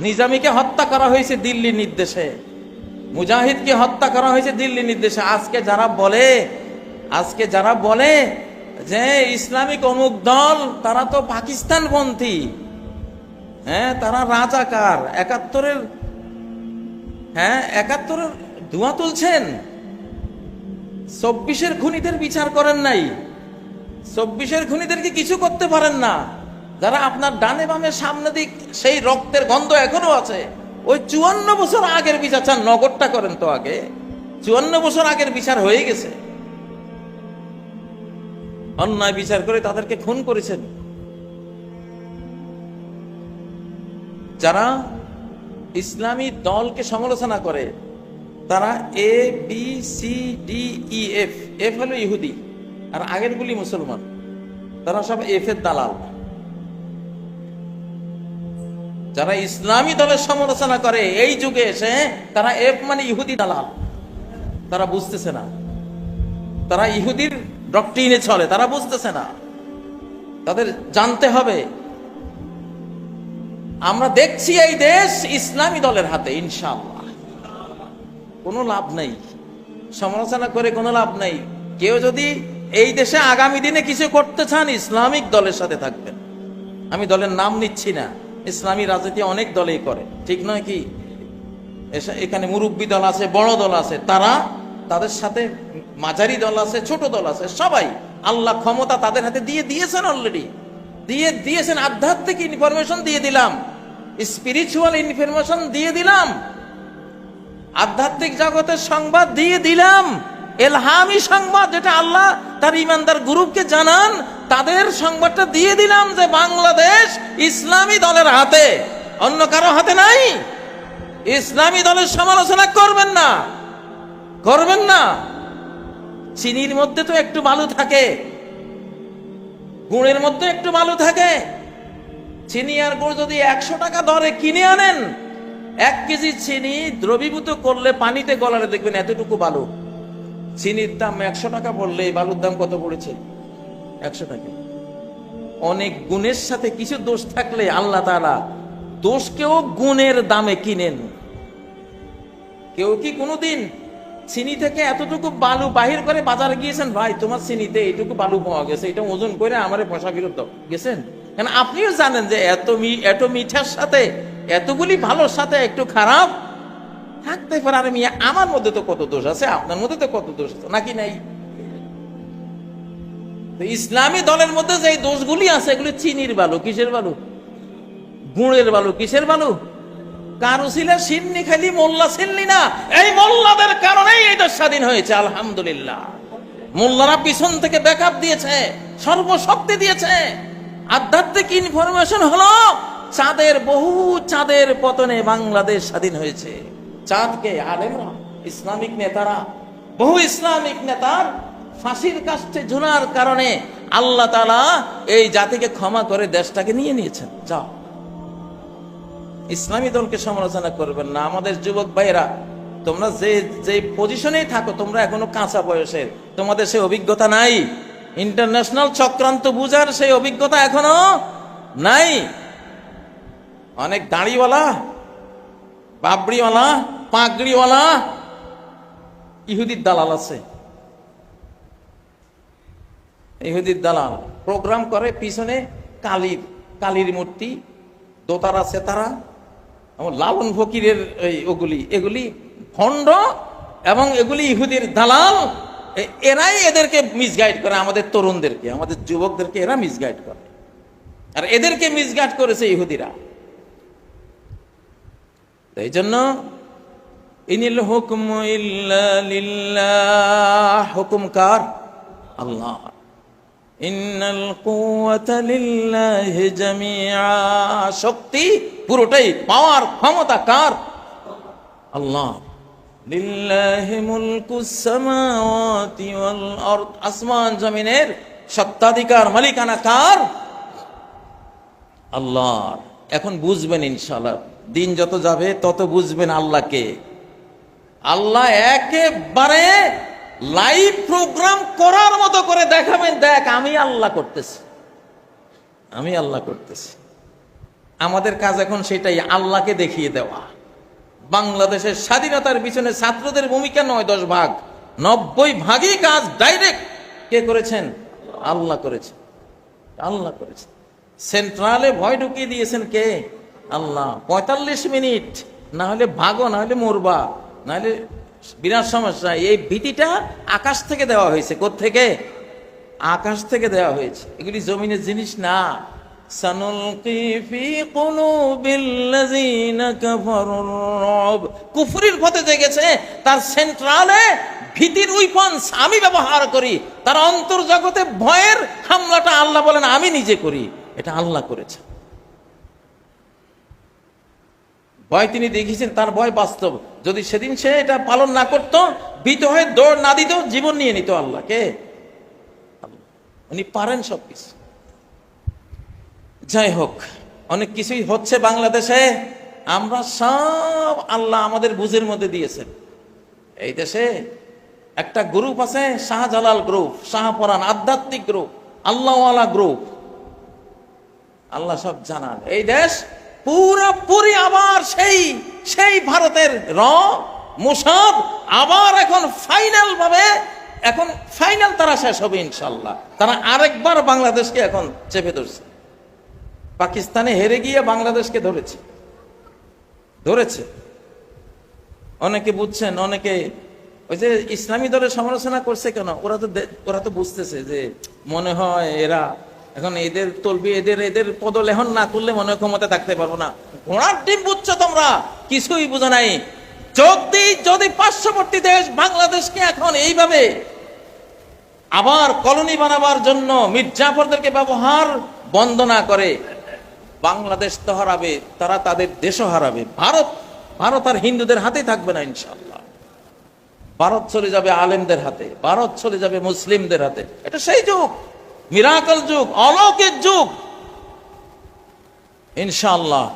নিজামীকে হত্যা করা হয়েছে দিল্লির নির্দেশে। মুজাহিদকে হত্যা করা হয়েছে দিল্লির নির্দেশে। আজকে যারা বলে, আজকে যারা বলে যে ইসলামিক অমুক দল, তারা তো পাকিস্তানপন্থী। হ্যাঁ তারা রাজাকার। একাত্তরের হ্যাঁ একাত্তরের ধোঁয়া তুলছেন। চব্বিশের খুনিদের বিচার করেন নাই। চব্বিশের খুনিদেরকে কিছু করতে পারেন না। যারা আপনার ডানে বামে সামনে দিক, সেই রক্তের গন্ধ এখনও আছে। ওই চুয়ান্ন বছর আগের বিচার চান নগরটা করেন তো আগে। চুয়ান্ন বছর আগের বিচার হয়ে গেছে। অন্যায় বিচার করে তাদেরকে খুন করেছেন। যারা ইসলামী দলকে সমালোচনা করে, তারা A, B, C, D, E, F F হলো ইহুদি, আর আগেরগুলি মুসলমান। তারা সব এফ এর দালাল। যারা ইসলামী দলের সমালোচনা করে, এই যুগে এসে তারা এফ মানে ইহুদি দালাল। তারা বুঝতেছে না। তারা ইহুদির ডক্টরিনে চলে, তারা বুঝতেছে না। তাদের জানতে হবে, আমরা দেখছি এই দেশ ইসলামী দলের হাতে, ইনশাআল্লাহ। কোনো লাভ নেই। সমালোচনা করে কোনো লাভ নেই। কেউ যদি এই দেশে আগামী দিনে কিছু করতে চান, ইসলামিক দলের সাথে থাকবেন। আমি দলের নাম নিচ্ছি না। ইসলামী রাজনীতি অনেক দলেই করে। ঠিক নয় কি? এখানে মুরব্বী দল আছে, বড় দল আছে, তারা তাদের সাথে মাঝারি দল আছে, ছোট দল আছে, সবাই আল্লাহ ক্ষমতা তাদের হাতে দিয়ে দিয়েছেন অলরেডি দিয়ে দিয়েছেন, আধ্যাত্মিক ইনফরমেশন দিয়ে দিলাম স্পিরিচুয়াল ইনফরমেশন দিয়ে দিলাম, আধ্যাত্মিক জগতের সংবাদ দিয়ে দিলাম, এলহামি সংবাদ যেটা আল্লাহ তার ইমানদার গ্রুপকে জানান তাদের সংবাদটা দিয়ে দিলাম যে বাংলাদেশ ইসলামী দলের হাতে। অন্য কারও হাতে নাই। ইসলামী দলের সমালোচনা করবেন না। করবেন না। চিনির মধ্যে তো একটু বালু থাকে। গুড়ের মধ্যে একটু বালু থাকে। চিনি আর গুড় যদি একশো টাকা দরে কিনে আনেন, এক কেজি চিনি দ্রবীভূত করলে পানিতে গলালে দেখবেন এতটুকু বালু। চিনির দাম একশো টাকা পড়লে এই বালুর দাম কত পড়েছে? একশো টাকা অনেক গুণের সাথে কিছু দোষ থাকলে আল্লাহ তাআলা দোষকেও গুণের দামে কিনেন। কেউ কি কোনোদিন চিনি থেকে এতটুকু বালু বাহির করে বাজারে গিয়েছেন? ভাই, তোমার চিনিতে এইটুকু বালু পাওয়া গেছে, এটা ওজন করে আমার পয়সা ফেরত গেছেন? কেন আপনিও জানেন যে এত এত মিঠার সাথে, এতগুলি ভালোর সাথে একটু খারাপ? থাকতে পারে আর মিয়া, আমার মধ্যে তো কত দোষ আছে? আপনার মধ্যে তো কত দোষ আছে? নাকি নাই? তো ইসলামী দলের মধ্যে যে দোষগুলি আছে, এগুলি চিনির বালু, কিসের বালু? গুড়ের বালু, কিসের বালু? কারও ছিল সিন্নি খালি মোল্লা ছিলনি না। এই মোল্লাদের কারণেই এই দেশ স্বাধীন হয়েছে, আলহামদুলিল্লাহ। মোল্লারা পিছন থেকে ব্যাকআপ দিয়েছে, সর্বশক্তি দিয়েছে। আধ্যাত্মিক ইনফরমেশন হলো, চাঁদের বহু চাঁদের পতনে বাংলাদেশ স্বাধীন হয়েছে। চাঁদকে আলেমরা, ইসলামিক নেতারা, বহু ইসলামিক নেতার ফাঁসির কাছে ঝুলার কারণে আল্লাহ তালা এই জাতিকে ক্ষমা করে দেশটাকে নিয়ে নিয়েছেন। যাও। ইসলামী দলকে সমালোচনা করবেন না। আমাদের যুবক ভাইয়েরা, তোমরা যে যে পজিশনেই থাকো, তোমরা এখনও কাঁচা বয়সের। তোমাদের সেই অভিজ্ঞতা নাই। ইন্টারন্যাশনাল চক্রান্ত বুঝার সেই অভিজ্ঞতা এখনও নাই। অনেক দাড়িওয়ালা, বাবড়িওয়ালা, পাগড়িওয়ালা ইহুদির দালাল আছে। ইহুদির দালাল। প্রোগ্রাম করে পিছনে কালীর কালীর মূর্তি, দোতারা, সেতারা, এবং লালন ফকিরের এই ওগুলি। এগুলি ভণ্ড এবং এগুলি ইহুদির দালাল। এরাই এদেরকে মিসগাইড করে, আমাদের তরুণদেরকে, আমাদের যুবকদেরকে এরা মিসগাইড করে। আর এদেরকে মিসগাইড করেছে ইহুদিরা। এই জন্য ইনিল হুকম হুকুম কার? আল্লাহ। শক্তি পুরোটাই, পাওয়ার ক্ষমতা কার? আল্লাহ। আসমান জমিনের সত্তাধিকার মালিকানা কার? আল্লাহ এখন বুঝবেন ইনশাআল্লাহ, দিন যত যাবে তত বুঝবেন আল্লাহকে। আল্লাহ একেবারে লাইভ প্রোগ্রাম করার মতো করে দেখাবেন, দেখ, আমি আল্লাহ করতেছি। আমি আল্লাহ করতেছি। আমাদের কাজ এখন সেটাই, আল্লাহকে দেখিয়ে দেওয়া। বাংলাদেশের স্বাধীনতার পিছনে ছাত্রদের ভূমিকা নয়, দশ ভাগ। নব্বই ভাগই কাজ ডাইরেক্ট কে করেছেন? আল্লাহ করেছেন। আল্লাহ করেছেন। সেন্ট্রালে ভয় ঢুকিয়ে দিয়েছেন কে? আল্লাহ। পঁয়তাল্লিশ মিনিট। না হলে ভাগো না হলে মরবা। না হলে বিরাট সমস্যা। এই ভীতিটা আকাশ থেকে দেওয়া হয়েছে। থেকে আকাশ থেকে দেওয়া হয়েছে। এগুলি জমিনের জিনিস না। কাফারুর পথে যে গেছে, তার সেন্ট্রালে ভীতির উইপন্স আমি ব্যবহার করি। তার অন্তর্জগতে ভয়ের হামলাটা আল্লাহ বলেন, আমি নিজে করি। এটা আল্লাহ করেছে ভয় তিনি দেখিয়েছেন, তার ভয় বাস্তব। যদি সেদিন সে এটা পালন না করত, ভীত হয়ে দৌড় না দিত, জীবন নিয়ে নিত আল্লাহকে আল্লাহ। উনি পারেন সবকিছু। যাই হোক, অনেক কিছুই হচ্ছে বাংলাদেশে। আমরা সব আল্লাহ আমাদের বুঝের মধ্যে দিয়েছেন। এই দেশে একটা গ্রুপ আছে, শাহজালাল গ্রুপ শাহপরান আধ্যাত্মিক গ্রুপ, আল্লাহওয়ালা গ্রুপ। আল্লাহ সব জানান। এই দেশ পুরোপুরি আবার সেই সেই ভারতের র মুসাদ আবার এখন ফাইনাল ভাবে, এখন ফাইনাল তারা শেষ হবে ইনশাল্লাহ তারা আরেকবার বাংলাদেশকে এখন চেপে ধরছে। পাকিস্তানে হেরে গিয়ে বাংলাদেশকে ধরেছে। ধরেছে। অনেকে বুঝছেন, অনেকে ওই যে ইসলামী দলের সমালোচনা করছে কেন? ওরা তো ওরা তো বুঝতেছে যে মনে হয় এরা এখন এদের তলবি, এদের এদের পদলেহন না করলে মনে ক্ষমতা থাকতে পারব না। ঘোড়ার ডিম বুঝছ তোমরা? কিছুই বুঝো নাই। যদি যদি পার্শ্ববর্তী দেশ বাংলাদেশকে এখন এইভাবে আবার কলোনি বানাবার জন্য মির্জাফরদেরকে ব্যবহার বন্ধ না করে, বাংলাদেশ তো হারাবে, তারা তাদের দেশও হারাবে। ভারত ভারত আর হিন্দুদের হাতেই থাকবে না ইনশাল্লাহ ভারত চলে যাবে আলেমদের হাতে, ভারত চলে যাবে মুসলিমদের হাতে। এটা সেই যুগ। মিরাকল যুগ অলৌকিক যুগ। ইনশাআল্লাহ